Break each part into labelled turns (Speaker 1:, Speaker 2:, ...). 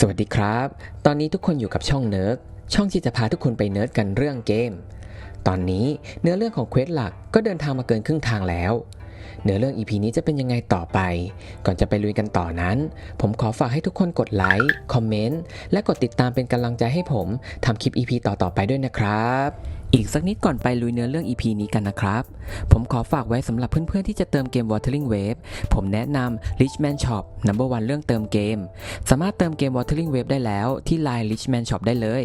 Speaker 1: สวัสดีครับ ตอนนี้ทุกคนอยู่กับช่องเนิร์ดช่องที่จะพาทุกคนไปเนิร์ดกันเรื่องเกม ตอนนี้เนื้อเรื่องของเควสหลักก็เดินทางมาเกินครึ่งทางแล้ว เนื้อเรื่อง EP นี้จะเป็นยังไงต่อไป ก่อนจะไปลุยกันต่อนั้น ผมขอฝากให้ทุกคนกดไลค์ คอมเมนต์ และกดติดตามเป็นกำลังใจให้ผมทำคลิป EP ต่อๆไปด้วยนะครับ อีกสักนิดก่อนไปลุยเนื้อเรื่อง EP นี้กันนะครับ ผมขอฝากไว้สำหรับเพื่อนๆที่จะเติมเกม Watering Wave ผมแนะนำ Richman Shop Number One เรื่องเติมเกม สามารถเติมเกม Watering Wave ได้แล้วที่ Line Richman Shop ได้เลย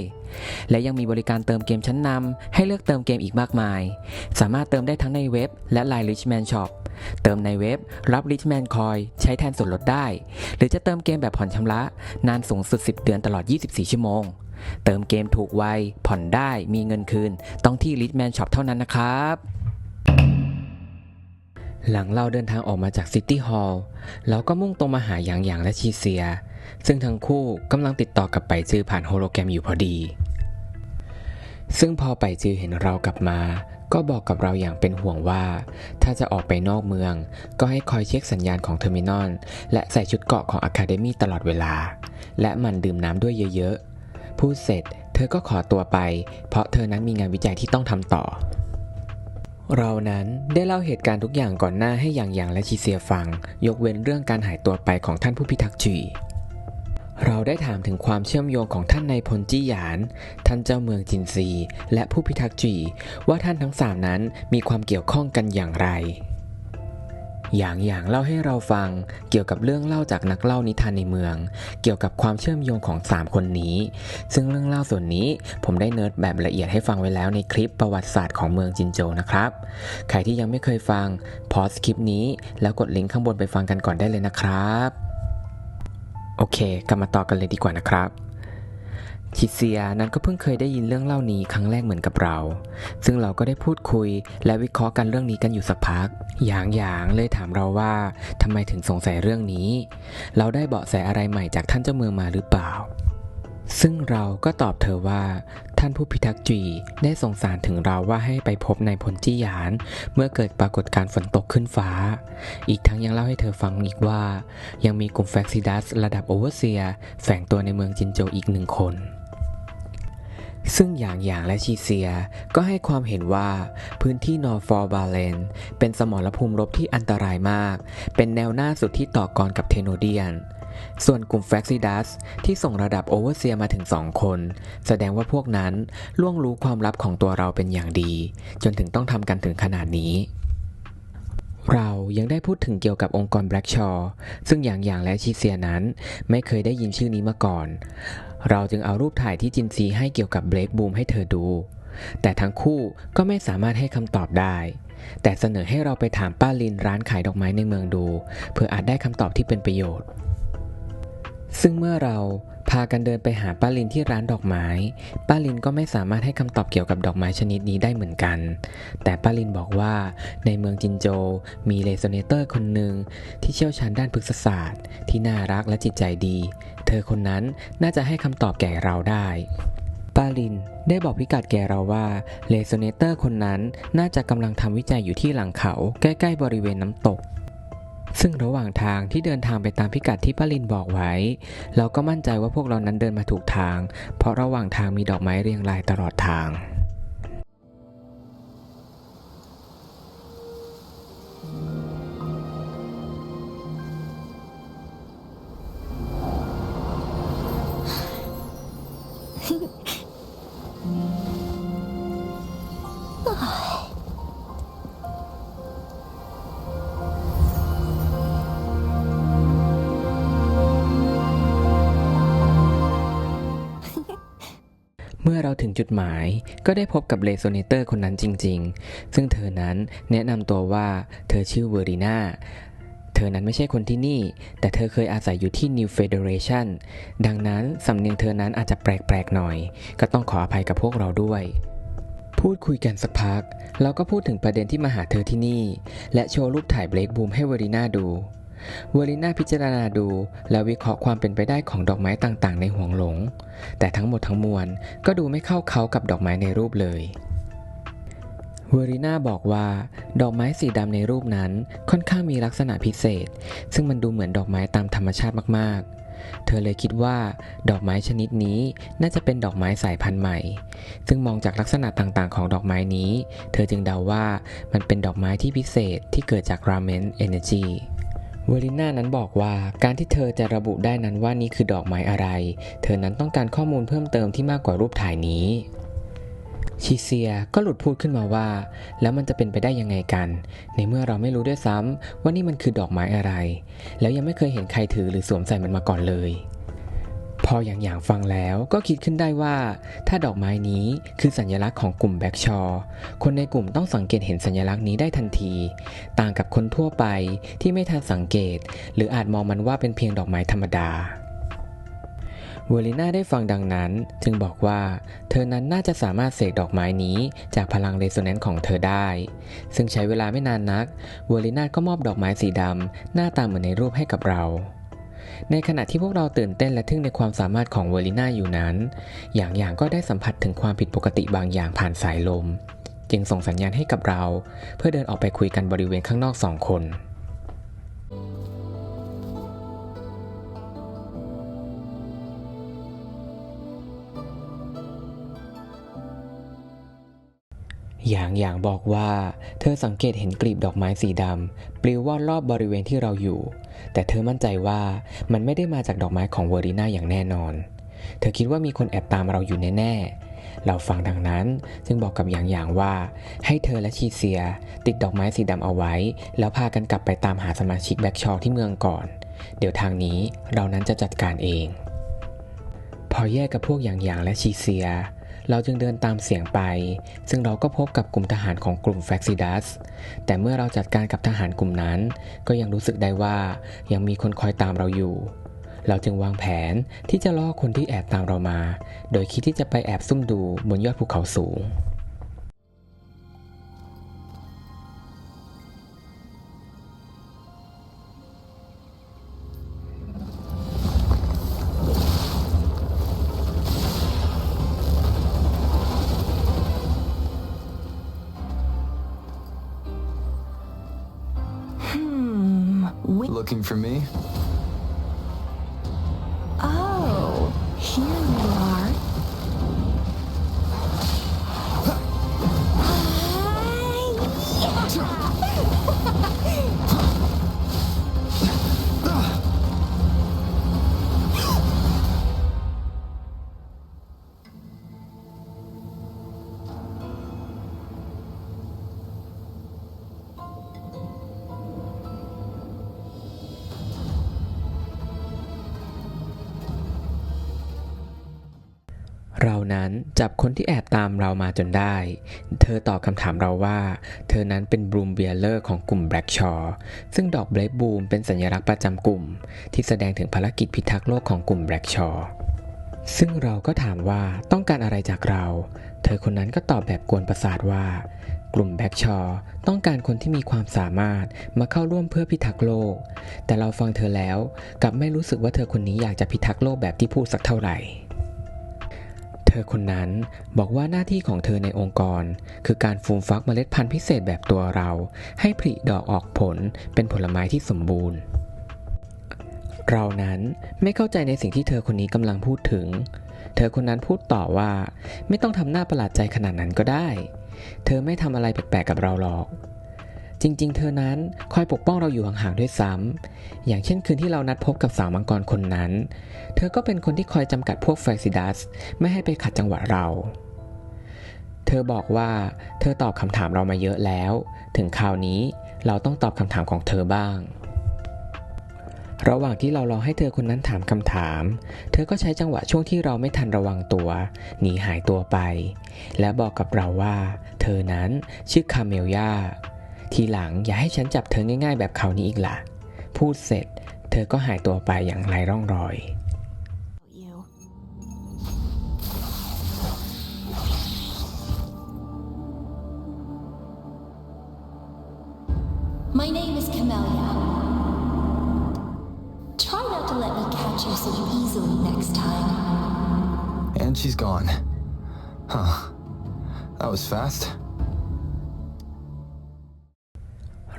Speaker 1: และยังมีบริการเติมเกมชั้นนำให้เลือกเติมเกมอีกมากมาย สามารถเติมได้ทั้งในเว็บและ Line Richman Shop เติมในเว็บ รับ Richman Coin ใช้แทนส่วนลดได้ หรือจะเติมเกมแบบผ่อนชำระ นานสูงสุด 10 เดือนตลอด 24 ชั่วโมง เติมเกมถูกไว ผ่อนได้มีเงินคืน ต้องที่ Richman Shop เท่านั้นนะครับ หลังเราเดินทางออกมาจากซิตี้ฮอลล์เราก็มุ่งตรงมาหาหยางหยางและชีเซีย ซึ่งทั้งคู่กำลังติดต่อกับไปจือผ่านโฮโลแกรมอยู่พอดี ซึ่งพอไปจือเห็นเรากลับมา ก็บอกกับเราอย่างเป็นห่วงว่า ถ้าจะออกไปนอกเมือง ก็ให้คอยเช็คสัญญาณของเทอร์มินอลและใส่ชุดเกาะของอะคาเดมีตลอดเวลา และมันดื่มน้ำด้วยเยอะๆ พูดเสร็จ เธอก็ขอตัวไป เพราะเธอนั้นมีงานวิจัยที่ต้องทำต่อ เรานั้นได้เล่าเหตุการณ์ทุกอย่างก่อนหน้าให้หยางหยางและชีเซียฟัง ยกเว้นเรื่องการหายตัวไปของท่านผู้พิทักษ์จีเราได้ถามถึงความเชื่อมโยงของท่านนายพลจี้หยาน ท่านเจ้าเมืองจินซี และผู้พิทักษ์จีว่าท่านทั้งสามนั้นมีความเกี่ยวข้องกันอย่างไร อย่างอย่างเล่าให้เราฟังเกี่ยวกับเรื่องเล่าจากนักเล่านิทานในเมือง เกี่ยวกับความเชื่อมโยงของ 3 คนนี้ ซึ่งเรื่องเล่าส่วนนี้ผมได้เนิร์ดแบบละเอียดให้ฟังไว้แล้วในคลิปประวัติศาสตร์ของเมืองจินโจนะครับ ใครที่ยังไม่เคยฟังพอสคลิปนี้ แล้วกดลิงก์ข้างบนไปฟังกันก่อนได้เลยนะครับ โอเค กลับมาต่อกันเลยดีกว่านะครับ ชิเซียนั้นก็เพิ่งเคยได้ยินเรื่องเล่านี้ครั้งแรกเหมือนกับเรา ซึ่งเราก็ได้พูดคุยและวิเคราะห์กันเรื่องนี้กันอยู่สักพักอย่างอย่างเลยถามเราว่าทำไมถึงสงสัยเรื่องนี้ เราได้เบาะแสอะไรใหม่จากท่านเจ้าเมืองมาหรือเปล่า ซึ่งเราก็ตอบเธอว่า ท่านผู้พิทักษ์จีได้ส่งสารถึงเราว่าให้ไปพบนายพลจี้หยาน เมื่อเกิดปรากฏการฝนตกขึ้นฟ้า อีกทั้งยังเล่าให้เธอฟังอีกว่า ยังมีกลุ่มแฟกซิดัสระดับโอเวอร์เซียแฝงตัวในเมืองจินโจอีกหนึ่งคน ซึ่งอย่างอย่างและชีเซียก็ให้ความเห็นว่าพื้นที่นอร์ฟอร์บาเลนเป็นสมรภูมิรบที่อันตรายมาก เป็นแนวหน้าสุดที่ต่อกรกับเทโนเดียน ส่วนกลุ่มแฟกซิดัสที่ส่งระดับโอเวอร์เซียมาถึงสองคน แสดงว่าพวกนั้นล่วงรู้ความลับของตัวเราเป็นอย่างดี จนถึงต้องทำกันถึงขนาดนี้ เรายังได้พูดถึงเกี่ยวกับองค์กรแบล็กชอซึ่งอย่างอย่างและชีเซียนั้น ไม่เคยได้ยินชื่อนี้มาก่อน เราจึงเอารูปถ่ายที่จินซีให้เกี่ยวกับเบรกบูมให้เธอดู แต่ทั้งคู่ก็ไม่สามารถให้คำตอบได้ แต่เสนอให้เราไปถามป้าลินร้านขายดอกไม้ในเมืองดู เพื่ออาจได้คำตอบที่เป็นประโยชน์ ซึ่งเมื่อเราากันเดินไปหาป้าลินที่ร้านดอกไม้ ป้าลินก็ไม่สามารถให้คำตอบเกี่ยวกับดอกไม้ชนิดนี้ได้เหมือนกัน แต่ป้าลินบอกว่า ในเมืองจินโจมีเรโซเนเตอร์คนหนึ่งที่เชี่ยวชาญด้านพฤกษศาสตร์ ที่น่ารักและจิตใจดี เธอคนนั้นน่าจะให้คำตอบแก่เราได้ป้าลินได้บอกพิกัดแก่เราว่าเรโซเนเตอร์คนนั้นน่าจะกำลังทำวิจัยอยู่ที่หลังเขา ใกล้ๆบริเวณน้ำตก ซึ่งระหว่างทางที่เดินทางไปตามพิกัดที่ป้าลินบอกไว้ เราก็มั่นใจว่าพวกเรานั้นเดินมาถูกทาง เพราะระหว่างทางมีดอกไม้เรียงรายตลอดทาง จุดหมาย ก็ได้พบกับเรโซเนเตอร์คนนั้นจริง ๆ ซึ่งเธอนั้นแนะนำตัวว่าเธอชื่อเวอรีนาเธอนั้นไม่ใช่คนที่นี่ แต่เธอเคยอาศัยอยู่ที่ New Federation ดังนั้นสำเนียงเธอนั้นอาจจะแปลกๆหน่อย ก็ต้องขออภัยกับพวกเราด้วยพูดคุยกันสักพัก เราก็พูดถึงประเด็นที่มาหาเธอที่นี่ และโชว์รูปถ่ายเบรกบูมให้เวอรีนาดู เวอริน่าพิจารณาดูและวิเคราะห์ความเป็นไปได้ของดอกไม้ต่างๆ ในห่วงหลง แต่ทั้งหมดทั้งมวลก็ดูไม่เข้าเขากับดอกไม้ในรูปเลยเวอริน่าบอกว่า ดอกไม้สีดำในรูปนั้นค่อนข้างมีลักษณะพิเศษ ซึ่งมันดูเหมือนดอกไม้ตามธรรมชาติมากๆ เธอเลยคิดว่า ดอกไม้ชนิดนี้น่าจะเป็นดอกไม้สายพันธุ์ใหม่ ซึ่งมองจากลักษณะต่างๆ ของดอกไม้นี้ เธอจึงเดาว่ามันเป็นดอกไม้ที่พิเศษที่เกิดจากราเมนเอเนจี เวลิน่านั้นบอกว่าการที่เธอจะระบุได้นั้นว่านี่คือดอกไม้อะไร เธอนั้นต้องการข้อมูลเพิ่มเติมที่มากกว่ารูปถ่ายนี้ชิเซียก็หลุดพูดขึ้นมาว่า แล้วมันจะเป็นไปได้ยังไงกัน ในเมื่อเราไม่รู้ด้วยซ้ำว่านี่มันคือดอกไม้อะไร แล้วยังไม่เคยเห็นใครถือหรือสวมใส่มันมาก่อนเลย พออย่างอย่างฟังแล้วก็คิดขึ้นได้ว่า ถ้าดอกไม้นี้คือสัญลักษณ์ของกลุ่มแบ็กชอคนในกลุ่มต้องสังเกตเห็นสัญลักษณ์นี้ได้ทันที ต่างกับคนทั่วไปที่ไม่ทันสังเกต หรืออาจมองมันว่าเป็นเพียงดอกไม้ธรรมดาเวลิน่าได้ฟังดังนั้นจึงบอกว่า เธอนั้นน่าจะสามารถเสกดอกไม้นี้จากพลังเรโซแนนซ์ของเธอได้ ซึ่งใช้เวลาไม่นานนักเวลิน่าก็มอบดอกไม้สีดำหน้าตาเหมือนในรูปให้กับเรา ในขณะที่พวกเราตื่นเต้นและทึ่งในความสามารถของเวอร์ลิน่าอยู่นั้น อย่างอย่างก็ได้สัมผัสถึงความผิดปกติบางอย่างผ่านสายลม จึงส่งสัญญาณให้กับเรา เพื่อเดินออกไปคุยกันบริเวณข้างนอกสองคน อย่างอย่างบอกว่า เธอสังเกตเห็นกลีบดอกไม้สีดำปลิวว่อนรอบบริเวณที่เราอยู่ แต่เธอมั่นใจว่ามันไม่ได้มาจากดอกไม้ของเวอรีนาอย่างแน่นอน เธอคิดว่ามีคนแอบตามเราอยู่แน่ๆ เราฟังดังนั้นจึงบอกกับอย่างอย่างว่า ให้เธอและชีเซีย ติดดอกไม้สีดำเอาไว้ แล้วพากันกลับไปตามหาสมาชิกแบ็กชอที่เมืองก่อน เดี๋ยวทางนี้เรานั้นจะจัดการเอง พอแยกกับพวกอย่างอย่างและชีเซีย เราจึงเดินตามเสียงไป ซึ่งเราก็พบกับกลุ่มทหารของกลุ่มแฟกซิดัส แต่เมื่อเราจัดการกับทหารกลุ่มนั้น ก็ยังรู้สึกได้ว่ายังมีคนคอยตามเราอยู่ เราจึงวางแผนที่จะล่อคนที่แอบตามเรามา โดยคิดที่จะไปแอบซุ่มดูบนยอดภูเขาสูง ハハハう。 จับคนที่แอบตามเรามาจนได้ เธอตอบคำถามเราว่า เธอนั้นเป็นบลูมเบียเลอร์ของกลุ่มแบล็กชอร์ซึ่งดอกเบลบูมเป็นสัญลักษณ์ประจำกลุ่ม ที่แสดงถึงภารกิจพิทักษ์โลกของกลุ่มแบล็กชอร์ซึ่งเราก็ถามว่าต้องการอะไรจากเรา เธอคนนั้นก็ตอบแบบกวนประสาทว่า กลุ่มแบ็กชอต้องการคนที่มีความสามารถมาเข้าร่วมเพื่อพิทักษ์โลก แต่เราฟังเธอแล้วกลับไม่รู้สึกว่าเธอคนนี้อยากจะพิทักษ์โลกแบบที่พูดสักเท่าไหร่ เธอคนนั้นบอกว่าหน้าที่ของเธอในองค์กร คือการฟูมฟักเมล็ดพันธุ์พิเศษแบบตัวเรา ให้ผลิดอกออกผลเป็นผลไม้ที่สมบูรณ์ เรานั้นไม่เข้าใจในสิ่งที่เธอคนนี้กำลังพูดถึง เธอคนนั้นพูดต่อว่า ไม่ต้องทำหน้าประหลาดใจขนาดนั้นก็ได้ เธอไม่ทำอะไรแปลกๆกับเราหรอก จริง ๆ เธอนั้นคอยปกป้องเราอยู่ห่างๆด้วยซ้ำ อย่างเช่นคืนที่เรานัดพบกับสาวมังกรคนนั้น เธอก็เป็นคนที่คอยจำกัดพวกแฟซิดัส ไม่ให้ไปขัดจังหวะเรา เธอบอกว่าเธอตอบคำถามเรามาเยอะแล้ว ถึงคราวนี้เราต้องตอบคำถามของเธอบ้าง ระหว่างที่เรารอให้เธอคนนั้นถามคำถาม เธอก็ใช้จังหวะช่วงที่เราไม่ทันระวังตัว หนีหายตัวไป และบอกกับเราว่า เธอนั้นชื่อคาเมลยา ทีหลังอย่าให้ฉันจับเธอง่ายๆ แบบคราวนี้อีกล่ะ พูดเสร็จ เธอก็หายตัวไปอย่างไร้ร่องรอย
Speaker 2: You.
Speaker 3: My name is Camellia. Try not to let me catch you so easily next time.
Speaker 4: And she's gone. Huh. That was fast.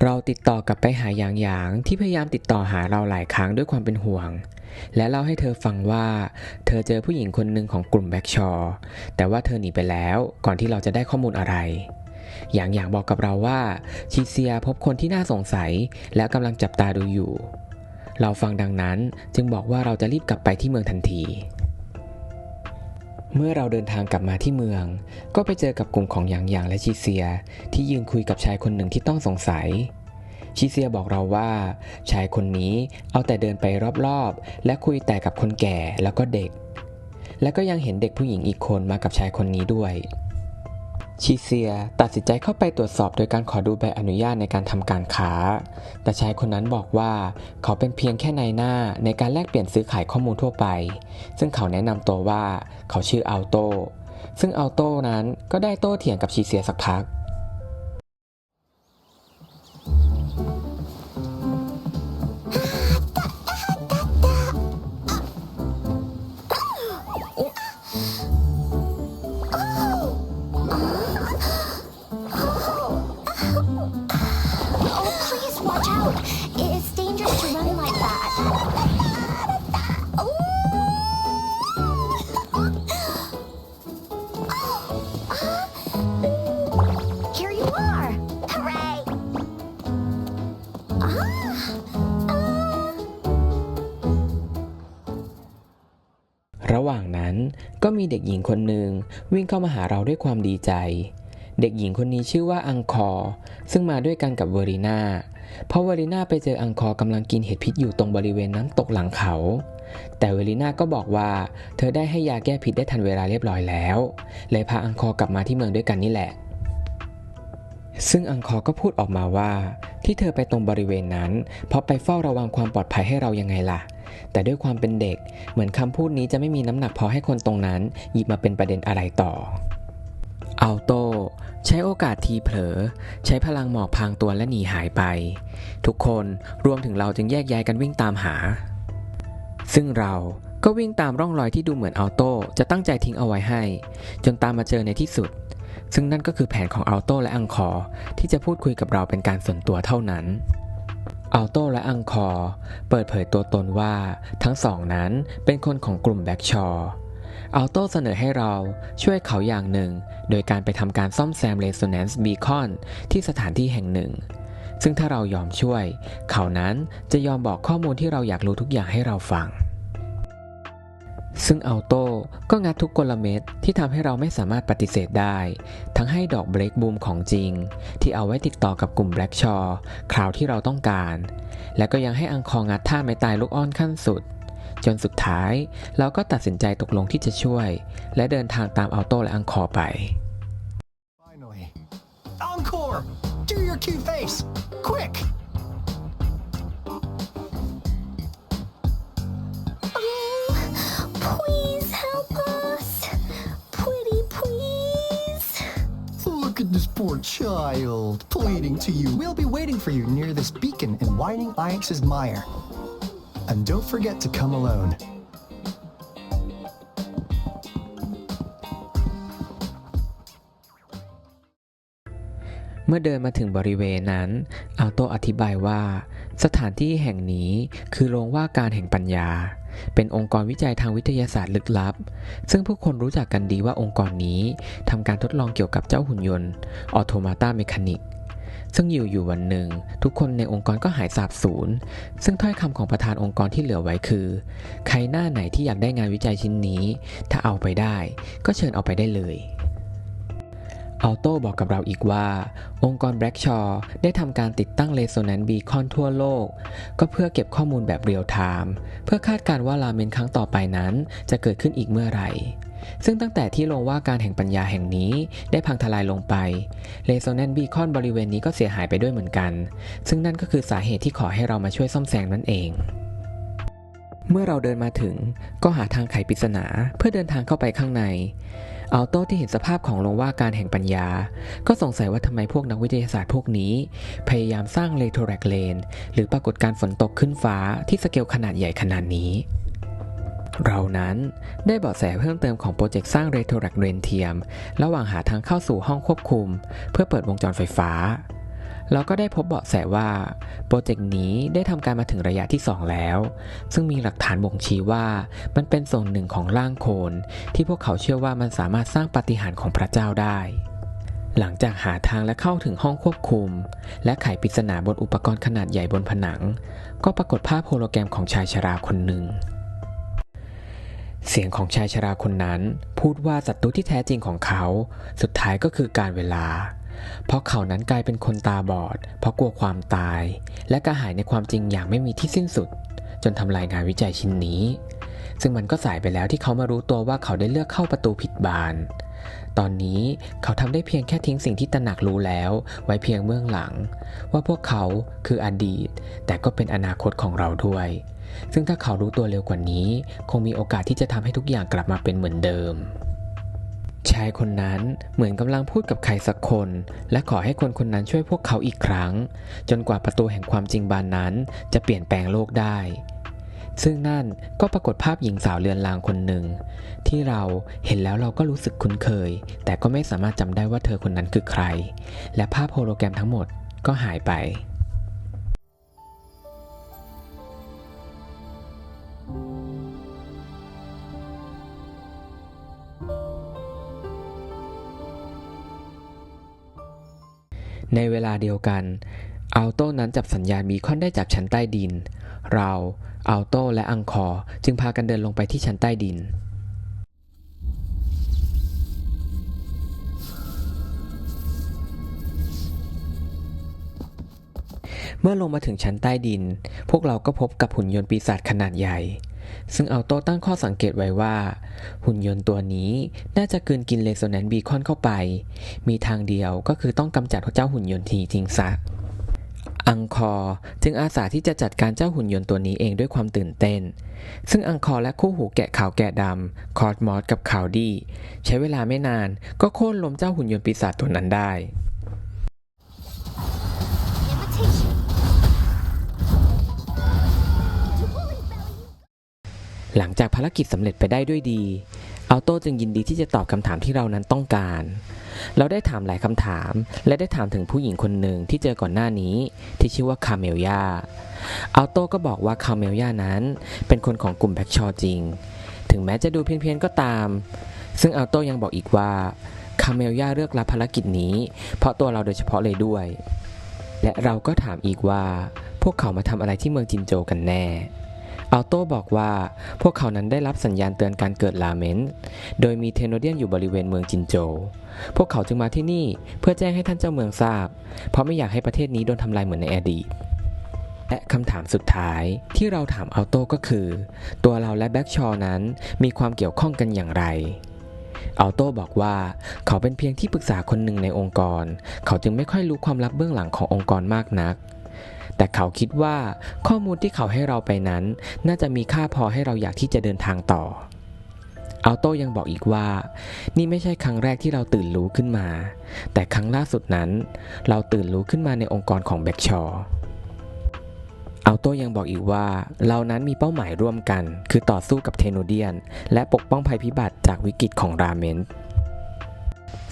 Speaker 1: เราติดต่อกลับไปหาหยางหยางที่พยายามติดต่อหาเราหลายครั้งด้วยความเป็นห่วง และเล่าให้เธอฟังว่า เธอเจอผู้หญิงคนหนึ่งของกลุ่มแบ็กชอร์แต่ว่าเธอหนีไปแล้วก่อนที่เราจะได้ข้อมูลอะไรอย่างอย่างบอกกับเราว่าชิเซียพบคนที่น่าสงสัย และกำลังจับตาดูอยู่ เราฟังดังนั้นจึงบอกว่าเราจะรีบกลับไปที่เมืองทันที เมื่อเราเดินทางกลับมาที่เมือง ก็ไปเจอกับกลุ่มของหยางหยางและชิเซีย ที่ยืนคุยกับชายคนหนึ่งที่ต้องสงสัยชิเซียบอกเราว่า ชายคนนี้เอาแต่เดินไปรอบๆ และคุยแต่กับคนแก่แล้วก็เด็ก และก็ยังเห็นเด็กผู้หญิงอีกคนมากับชายคนนี้ด้วย ชีเซียตัดสินใจเข้าไปตรวจสอบโดยการขอดูใบอนุญาตในการทำการค้า แต่ชายคนนั้นบอกว่า เขาเป็นเพียงแค่นายหน้าในการแลกเปลี่ยนซื้อขายข้อมูลทั่วไป ซึ่งเขาแนะนำตัวว่าเขาชื่ออัลโตซึ่งอัลโตนั้นก็ได้โต้เถียงกับชีเซียสักพัก ระหว่างนั้นก็มีเด็กหญิงคนหนึ่งวิ่งเข้ามาหาเราด้วยความดีใจ เด็กหญิงคนนี้ชื่อว่าอังคอ ซึ่งมาด้วยกันกับเวอรีนาเพราะเวอรีนาไปเจออังคอกำลังกินเห็ดพิษอยู่ตรงบริเวณน้ำตกหลังเขา แต่เวอรีนาก็บอกว่า เธอได้ให้ยาแก้พิษได้ทันเวลาเรียบร้อยแล้ว เลยพาอังคอกลับมาที่เมืองด้วยกันนี่แหละ ซึ่งอังคอร์ก็พูดออกมาว่า ที่เธอไปตรงบริเวณนั้น เพราะไปเฝ้าระวังความปลอดภัยให้เรายังไงล่ะ แต่ด้วยความเป็นเด็กเหมือนคำพูดนี้จะไม่มีน้ำหนักพอให้คนตรงนั้นหยิบมาเป็นประเด็นอะไรต่ออัลโตใช้โอกาสทีเผลอ ใช้พลังหมอกพางตัวและหนีหายไป ทุกคนรวมถึงเราจึงแยกย้ายกันวิ่งตามหา ซึ่งเราก็วิ่งตามร่องรอยที่ดูเหมือนอัลโตจะตั้งใจทิ้งเอาไว้ให้ จนตามมาเจอในที่สุด ซึ่งนั่นก็คือแผนของอัลโตและอังคอร์ที่จะพูดคุยกับเราเป็นการส่วนตัวเท่านั้นอัลโตและอังคอร์เปิดเผยตัวตนว่าทั้งสองนั้นเป็นคนของกลุ่มแบ็กชอร์อัลโตเสนอให้เราช่วยเขาอย่างหนึ่ง โดยการไปทำการซ่อมแซม Resonance Beacon ที่สถานที่แห่งหนึ่ง ซึ่งถ้าเรายอมช่วย เขานั้นจะยอมบอกข้อมูลที่เราอยากรู้ทุกอย่างให้เราฟัง ซึ่งอัลโต้ก็งัดทุกกลเม็ดที่ทำให้เราไม่สามารถปฏิเสธได้ ทั้งให้ดอกเบรกบูมของจริง ที่เอาไว้ติดต่อกับกลุ่มแบล็กชอร์คราวที่เราต้องการ และก็ยังให้อังคองัดท่าไม้ตายลูกอ้อนขั้นสุด จนสุดท้าย เราก็ตัดสินใจตกลงที่จะช่วย และเดินทางตามอัลโต้และอังคอไป
Speaker 4: Finally. Encore! Do your cute face! Quick!
Speaker 3: Help us! Pretty please!
Speaker 4: Look at this poor child, pleading to you. We'll be waiting for you near this beacon in Whining Ix's Mire. And don't forget to come alone.
Speaker 1: เมื่อเดินมาถึงบริเวณนั้นอัลโตอธิบายว่า สถานที่แห่งนี้คือโรงว่าการแห่งปัญญา เป็นองค์กรวิจัยทางวิทยาศาสตร์ลึกลับ ซึ่งผู้คนรู้จักกันดีว่าองค์กรนี้ทำการทดลองเกี่ยวกับเจ้าหุ่นยนต์ออโตมาตาเมคานิกซึ่งอยู่อยู่วันหนึ่ง ทุกคนในองค์กรก็หายสาบสูญ ซึ่งถ้อยคำของประธานองค์กรที่เหลือไว้คือ ใครหน้าไหนที่อยากได้งานวิจัยชิ้นนี้ ถ้าเอาไปได้ ก็เชิญเอาไปได้เลย อัลโต้บอกกับเราอีกว่า องค์กรแบล็กชอร์ได้ทำการติดตั้ง Resonance Beacon ทั่วโลก ก็เพื่อเก็บข้อมูลแบบเรียลไทม์เพื่อคาดการณ์ว่าราเมนครั้งต่อไปนั้น จะเกิดขึ้นอีกเมื่อไหร่ซึ่งตั้งแต่ที่โรงว่าการแห่งปัญญาแห่งนี้ได้พังทลายลงไป Resonance Beacon บริเวณนี้ก็เสียหายไปด้วยเหมือนกัน ซึ่งนั่นก็คือสาเหตุที่ขอให้เรามาช่วยซ่อมแซมนั่นเอง เมื่อเราเดินมาถึงก็หาทางไขปริศนาเพื่อเดินทางเข้าไปข้างใน อัลโต้ที่เห็นสภาพของโรงว่าการแห่งปัญญา ก็สงสัยว่าทำไมพวกนักวิทยาศาสตร์พวกนี้ พยายามสร้างเลโทรแรกเลน หรือปรากฏการฝนตกขึ้นฟ้าที่สเกลขนาดใหญ่ขนาดนี้ เรานั้นได้เบาะแสเพิ่มเติมของโปรเจกต์สร้างเรโทรแรกเลนเทียม ระหว่างหาทางเข้าสู่ห้องควบคุม เพื่อเปิดวงจรไฟฟ้า เราก็ได้พบเบาะแสว่าโปรเจกต์นี้ได้ทำการมาถึงระยะที่ 2 แล้ว ซึ่งมีหลักฐานบ่งชี้ว่ามันเป็นส่วนหนึ่งของร่างโคน ที่พวกเขาเชื่อว่ามันสามารถสร้างปาฏิหาริย์ของพระเจ้าได้ หลังจากหาทางและเข้าถึงห้องควบคุม และไขปริศนาบนอุปกรณ์ขนาดใหญ่บนผนัง ก็ปรากฏภาพโฮโลแกรมของชายชราคนหนึ่งเสียงของชายชราคนนั้น พูดว่าศัตรูที่แท้จริงของเขา สุดท้ายก็คือการเวลา เพราะเขานั้นกลายเป็นคนตาบอด เพราะกลัวความตาย และกระหายในความจริงอย่างไม่มีที่สิ้นสุด จนทำลายงานวิจัยชิ้นนี้ ซึ่งมันก็สายไปแล้วที่เขามารู้ตัวว่าเขาได้เลือกเข้าประตูผิดบาน ตอนนี้เขาทำได้เพียงแค่ทิ้งสิ่งที่ตระหนักรู้แล้ว ไว้เพียงเบื้องหลัง ว่าพวกเขาคืออดีต แต่ก็เป็นอนาคตของเราด้วย ซึ่งถ้าเขารู้ตัวเร็วกว่านี้ คงมีโอกาสที่จะทำให้ทุกอย่างกลับมาเป็นเหมือนเดิม ชายคนนั้นเหมือนกำลังพูดกับใครสักคน และขอให้คนคนนั้นช่วยพวกเขาอีกครั้ง จนกว่าประตูแห่งความจริงบานนั้น จะเปลี่ยนแปลงโลกได้ ซึ่งนั่นก็ปรากฏภาพหญิงสาวเรือนรางคนหนึ่ง ที่เราเห็นแล้วเราก็รู้สึกคุ้นเคย แต่ก็ไม่สามารถจำได้ว่าเธอคนนั้นคือใคร และภาพโฮโลแกรมทั้งหมดก็หายไป ในเวลาเดียวกันอัลโต้นั้นจับสัญญาณบีคอนได้จากชั้นใต้ดิน เราอัลโต้และอังคอร์จึงพากันเดินลงไปที่ชั้นใต้ดินเมื่อลงมาถึงชั้นใต้ดิน พวกเราก็พบกับหุ่นยนต์ปีศาจขนาดใหญ่ ซึ่งเอัลโต้ตั้งข้อสังเกตไว้ว่า หุ่นยนต์ตัวนี้น่าจะกืนกินเลโซแนนบีคอนเข้าไป มีทางเดียวก็คือต้องกำจัดเจ้าหุ่นยนต์ทีทิ้งซะอังคอร์จึงอาสาที่จะจัดการเจ้าหุ่นยนต์ตัวนี้เองด้วยความตื่นเต้น ซึ่งอังคอร์และคู่หูแกะขาวแกะดำคอร์ดมอสกับขาวดี้ใช้เวลาไม่นานก็โค่นล้มเจ้าหุ่นยนต์ปีศาจตัวนั้นได้ หลังจากภารกิจสำเร็จไปได้ด้วยดี อัลโต้จึงยินดีที่จะตอบคำถามที่เรานั้นต้องการ เราได้ถามหลายคำถาม และได้ถามถึงผู้หญิงคนหนึ่งที่เจอก่อนหน้านี้ ที่ชื่อว่าคาเมลยาอัลโต้ก็บอกว่าคาเมลยานั้นเป็นคนของกลุ่มแบ็กชอจริง ถึงแม้จะดูเพี้ยนๆก็ตาม ซึ่งอัลโต้ยังบอกอีกว่าคาเมลยาเลือกรับภารกิจนี้ เพราะตัวเราโดยเฉพาะเลยด้วย และเราก็ถามอีกว่า พวกเขามาทำอะไรที่เมืองจินโจกันแน่ อัลโต้บอกว่าพวกเขานั้นได้รับสัญญาณเตือนการเกิดลาเมนต์โดยมีเทโนเดียนอยู่บริเวณเมืองจินโจ พวกเขาจึงมาที่นี่เพื่อแจ้งให้ท่านเจ้าเมืองทราบ เพราะไม่อยากให้ประเทศนี้โดนทำลายเหมือนในอดีต และคำถามสุดท้ายที่เราถามอัลโต้ก็คือ ตัวเราและแบ็กชอว์นั้นมีความเกี่ยวข้องกันอย่างไรอัลโต้บอกว่าเขาเป็นเพียงที่ปรึกษาคนหนึ่งในองค์กร เขาจึงไม่ค่อยรู้ความลับเบื้องหลังขององค์กรมากนัก แต่เขาคิดว่าข้อมูลที่เขาให้เราไปนั้น น่าจะมีค่าพอให้เราอยากที่จะเดินทางต่อ อัลโต้ยังบอกอีกว่า นี่ไม่ใช่ครั้งแรกที่เราตื่นรู้ขึ้นมา แต่ครั้งล่าสุดนั้น เราตื่นรู้ขึ้นมาในองค์กรของแบ็กชออัลโต้ยังบอกอีกว่า เรานั้นมีเป้าหมายร่วมกัน คือต่อสู้กับเทโนเดียน และปกป้องภัยพิบัติจากวิกฤตของราเมน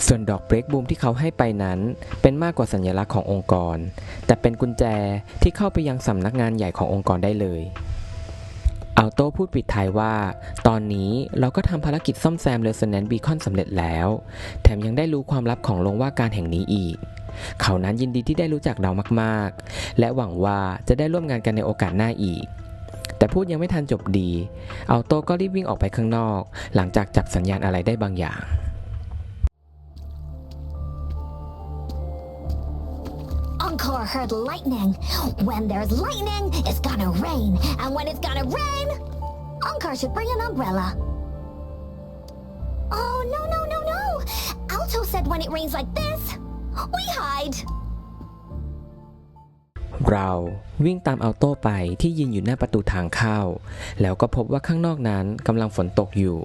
Speaker 1: ส่วนดอกเบรกบูมที่เขาให้ไปนั้น เป็นมากกว่าสัญลักษณ์ขององค์กร แต่เป็นกุญแจที่เข้าไปยังสำนักงานใหญ่ขององค์กรได้เลยอัลโต้พูดปิดท้ายว่า ตอนนี้เราก็ทำภารกิจซ่อมแซมเรสเนนบีคอนสำเร็จแล้ว แถมยังได้รู้ความลับของโรงว่าการแห่งนี้อีก เขานั้นยินดีที่ได้รู้จักเรามากๆ และหวังว่าจะได้ร่วมงานกันในโอกาสหน้าอีก แต่พูดยังไม่ทันจบดีอัลโต้ก็รีบวิ่งออกไปข้างนอก หลังจากจับสัญญาณอะไรได้บางอย่าง
Speaker 3: heard lightning. When there's lightning, it's gonna rain. And when it's gonna rain, Encore should bring an umbrella. Oh, no, no, no, no. Alto said when it rains like this, we hide.
Speaker 1: เราวิ่งตามอัลโต้ไปที่ยืนอยู่หน้าประตูทางเข้า แล้วก็พบว่าข้างนอกนั้นกำลังฝนตกอยู่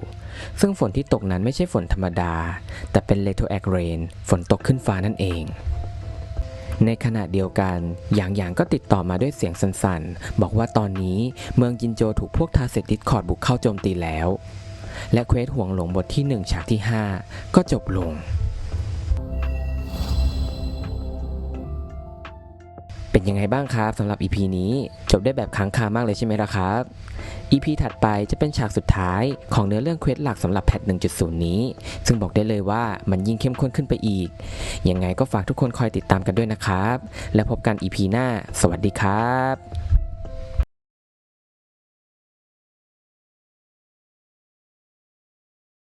Speaker 1: ซึ่งฝนที่ตกนั้นไม่ใช่ฝนธรรมดา แต่เป็นเลโทแอกเรนฝนตกขึ้นฟ้านั่นเอง ในขณะเดียวกันหยางหยางก็ติดต่อมาด้วยเสียงสั่นๆ บอกว่าตอนนี้เมืองจินโจถูกพวกทาเซตดิสคอร์ดบุกเข้าโจมตีแล้ว และเควสห่วงหลงบทที่ 1 ฉากที่ 5 ก็จบลง เป็นยังไงบ้างครับสำหรับ EP นี้จบได้แบบค้างคามากเลยใช่ไหมล่ะครับ EP ถัดไปจะเป็นฉากสุดท้ายของเนื้อเรื่องเควสหลักสำหรับแพท 1.0 นี้ ซึ่งบอกได้เลยว่ามันยิ่งเข้มข้นขึ้นไปอีก ยังไงก็ฝากทุกคนคอยติดตามกันด้วยนะครับ และพบกัน EP หน้า สวัสดีครับ